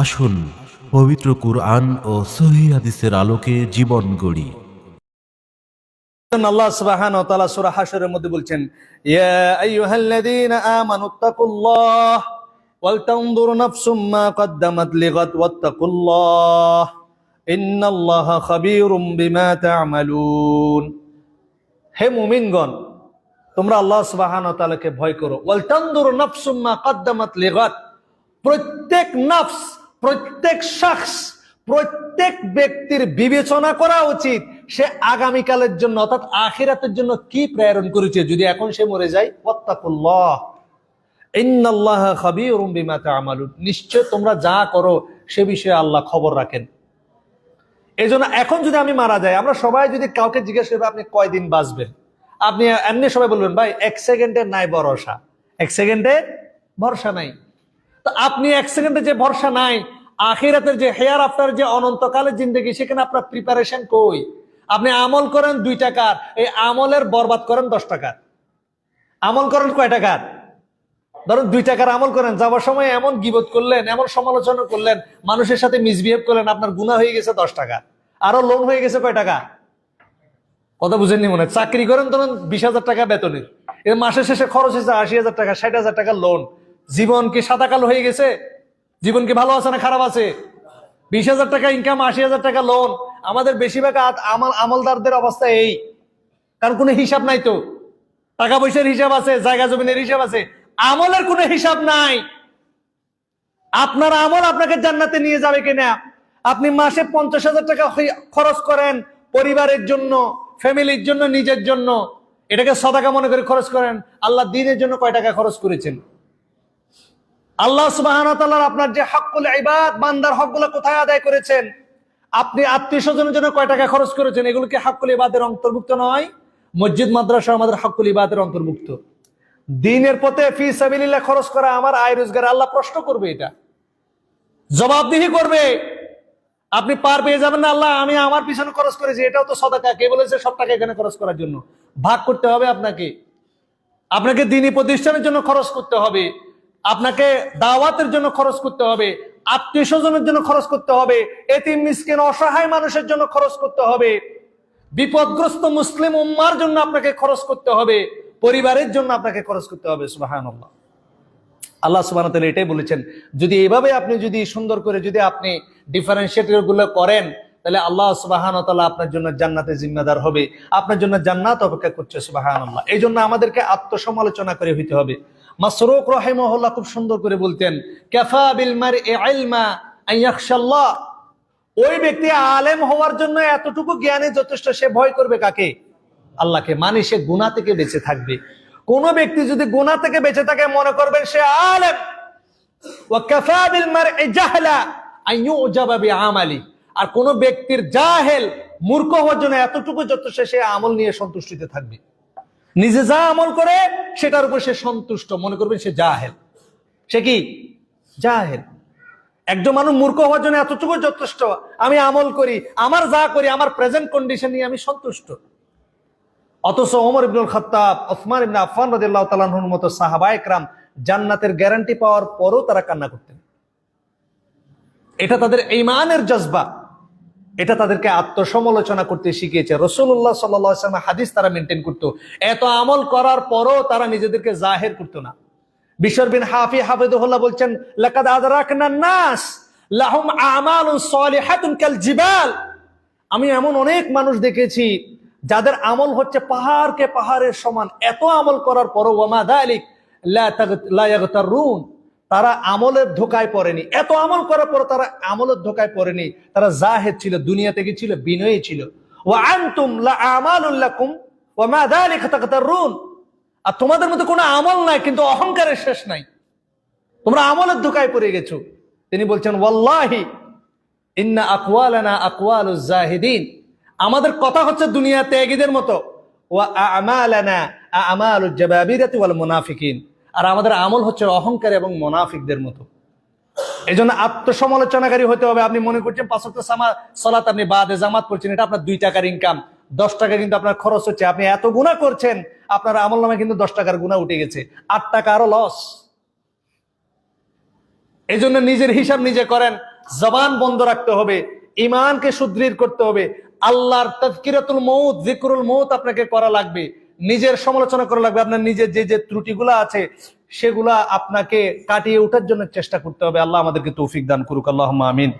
আসুন, পবিত্র কুরআন ও সহি হাদিসের আলোকে জীবন গড়ি। আল্লাহ সুবহান ওয়া তাআলা সূরা হাশরের মধ্যে বলছেন, ইয়া আইয়ুহাল্লাযীনা আমানু তাকুল্লাহ ওয়াল তানজুর নাফসুম মা কদ্দামাত লিগাদ ওয়াত্তাকুল্লাহ, ইন্নাল্লাহা খাবীরুম বিমা তা'মালুন। হে মুমিনগণ, তোমরা আল্লাহ সুবহান ওয়া তাআলাকে ভয় করো। ওয়াল তানজুর নাফসুম মা কদ্দামাত লিগাদ প্রত্যেক নফস প্রত্যেক শখস প্রত্যেক ব্যক্তির বিবেচনা করা উচিত সে আগামীকালের জন্য, অর্থাৎ আখিরাতের জন্য কি প্রেরণ করেছে। যদি এখন সে মরে যায় নিশ্চয় তোমরা যা করো, সে বিষয়ে আল্লাহ খবর রাখেন। এজন্য এখন যদি আমি মারা যাই, আমরা সবাই যদি কাউকে জিজ্ঞেস করব, আপনি কয়দিন বাঁচবেন? আপনি এমনি সবাই বলবেন, ভাই, এক সেকেন্ডে নাই ভরসা। এক সেকেন্ডে ভরসা নাই। তো আপনি এক সেকেন্ডে যে ভরসা নাই আখিরাতের যে হেয়ার আফটার যে অনন্তকালের জিন্দগি, সেখানে আপনার প্রিপারেশন কই? আপনি আমল করেন দুই টাকার, এই আমলের বরবাদ করেন দশ টাকার। আমল করেন কয় টাকার? ধরুন দুই টাকার আমল করেন, যাওয়ার সময় এমন গিবত করলেন, এমন সমালোচনা করলেন, মানুষের সাথে মিসবিহেভ করলেন, আপনার গুণা হয়ে গেছে দশ টাকা। আরও লোন হয়ে গেছে কয় টাকা? কথা বুঝেননি মনে? চাকরি করেন ধরুন বিশ হাজার টাকা বেতনের। এর মাসের শেষে খরচ হয়েছে আশি হাজার টাকা, ষাট হাজার টাকা লোন জীবন কি সাদা কালো হয়ে গেছে? জীবন কি ভালো আছে না খারাপ আছে? বিশ হাজার টাকা ইনকাম আশি হাজার টাকা লোন আমাদের বেশিরভাগ আমল আমলদারদের অবস্থা এই। কারণ কোনো হিসাব নাই তো। টাকা পয়সার হিসাব আছে, জায়গা জমিনের হিসাব আছে। আমলের কোনো হিসাব নাই। আপনার আমল আপনাকে জান্নাতে নিয়ে যাবে কিনা? আপনি মাসে পঞ্চাশ হাজার টাকা খরচ করেন পরিবারের জন্য, ফ্যামিলির জন্য, নিজের জন্য। এটাকে সদাকা মনে করে খরচ করেন। আল্লাহ দিনের জন্য কয় টাকা খরচ করেছেন? আল্লাহ সুবাহ আপনার যে হকুল ইবাদ, বান্দার হকগুলো কোথায় আদায় করেছেন? আপনি আত্মীয় স্বজনের জন্য কয় টাকা খরচ করেছেন? এগুলো কি হকুল ইবাদের অন্তর্ভুক্ত নয়? মসজিদ, মাদ্রাসা আমাদের হকুল ইবাদের অন্তর্ভুক্ত। দিনের পথে ফি সাবিলিল্লাহ খরচ করা আমার আয় রোজগার, আল্লাহ প্রশ্ন করবে এটা। জবাবদিহি করবে। আপনি পার পেয়ে যাবেন না, আল্লাহ, আমি আমার পিছনে খরচ করেছি, এটাও তো সদাকা। কে বলেছে সব টাকা এখানে খরচ করার জন্য? ভাগ করতে হবে আপনাকে। আপনাকে দিনী প্রতিষ্ঠানের জন্য খরচ করতে হবে। আপনাকে দাওয়াতের জন্য খরচ করতে হবে, আত্মীয় স্বজনের জন্য খরচ করতে হবে, এতিম, মিসকিন, অসহায় মানুষের জন্য খরচ করতে হবে। বিপদগ্রস্ত মুসলিম উম্মার জন্য আপনাকে খরচ করতে হবে, পরিবারের জন্য আপনাকে খরচ করতে হবে সুবাহান আল্লাহ সুবাহ এটাই বলেছেন, যদি এইভাবে আপনি যদি সুন্দর করে যদি আপনি ডিফারেন্সিয়েটগুলো করেন, তাহলে আল্লাহ সুবাহান আপনার জন্য জান্নাতে জিম্মাদার হবে, আপনার জন্য জান্নাত অপেক্ষা করছে সুবাহান আল্লাহ এই জন্য আমাদেরকে আত্মসমালোচনা করে হইতে হবে। মাসরুক রহেমহল্লাহ খুব সুন্দর করে বলতেন ক্যাফা বিল মার ইলমা আইয়াখশাল্লাহ ওই ব্যক্তি আলেম হওয়ার জন্য এতটুকু জ্ঞানে যথেষ্ট, সে ভয় করবে কাকে? আল্লাহকে মানে সে গুণা থেকে বেঁচে থাকবে। কোন ব্যক্তি যদি গুণা থেকে বেঁচে থাকে, মনে করবেন সে আলেম। বিআমালি। আর কোন ব্যক্তির জাহেল মূর্খ হওয়ার জন্য এতটুকু যথেষ্ট, সে আমল নিয়ে সন্তুষ্টিতে থাকবে। নিজে যা আমল করে, সেটার উপর সে সন্তুষ্ট। মনে করবেন সে জাহেল। সে কি? জাহেল। একজন মানুষ মূর্খ হওয়ার জন্য এতটুকু যথেষ্ট। আমি আমল করি, আমার যা করি, আমার প্রেজেন্ট কন্ডিশন নিয়ে আমি সন্তুষ্ট। অথচ ওমর ইবনুল খত্তাব, ওসমান ইবনে আফফান রাদিয়াল্লাহু তাআলার মতো সাহাবা একরাম জান্নাতের গ্যারান্টি পাওয়ার পরও তারা কান্না করতেন। এটা তাদের ইমানের জজবা। এটা তাদেরকে আত্মসমালোচনা করতে শিখিয়েছে। রসুল্লাহ সাল্লাম হাদিস তারা মেনটেন করতো। এত আমল করার পরও তারা নিজেদেরকে জাহের করতো না। বিশ্বর বিন হাফি হাফিদুল্লাহ বলছেন, লাকাদ নাস, লাহুম সালিহাতুন কাল জিবাল। আমি এমন অনেক মানুষ দেখেছি, যাদের আমল হচ্ছে পাহাড়কে পাহাড়ের সমান। এত আমল করার পরও ওয়ামা দালিক, লা তাগ- লা ইয়াগতারুন। তারা আমলের ধোকায় পড়েনি। এত আমল করার পর তারা আমলের ধোকায় পড়েনি। তারা জাহেদ ছিল দুনিয়া থেকে ছিল? বিনয়ী ছিল। ওয়া আনতুম লা আমালুল লাকুম ওয়া মা আর তোমাদের মধ্যে কোনো আমল নাই, কিন্তু অহংকারের শেষ নাই। তোমরা আমলের ধোকায় পড়ে গেছো। তিনি বলছেন, ওয়াল্লাহি, ইন্না আকওয়ালানা আকওয়ালুজ জাহিদিন। আমাদের কথা হচ্ছে দুনিয়া ত্যাগীদের মতো। ওয়া আমালানা আমালুজ জাবাবিরাতি ওয়াল মুনাফিকিন। আর আমাদের আমল হচ্ছে অহংকার এবং মোনাফিকদের মতো। এই জন্য আত্মসমালোচনাকারী হতে হবে। আপনি মনে করছেন পাঁচক্ত সলাত আপনি বাদে জামাত করছেন এটা আপনার দুই টাকার ইনকাম দশ টাকা কিন্তু আপনার খরচ হচ্ছে। আপনি এত গুণা করছেন, আপনার আমল নামে কিন্তু দশ টাকার গুণা উঠে গেছে। আট টাকা আরও লস এই জন্য নিজের হিসাব নিজে করেন। জবান বন্ধ রাখতে হবে। ইমানকে সুদৃঢ় করতে হবে। আল্লাহর তৎকিরাতুল মৌত জিকরুল মৌত আপনাকে করা লাগবে। নিজের সমালোচনা করা লাগবে, আপনার নিজের যে যে ত্রুটিগুলো আছে, সেগুলা আপনাকে কাটিয়ে ওঠার জন্য চেষ্টা করতে হবে। আল্লাহ আমাদেরকে তৌফিক দান করুক। আল্লাহ আমিন।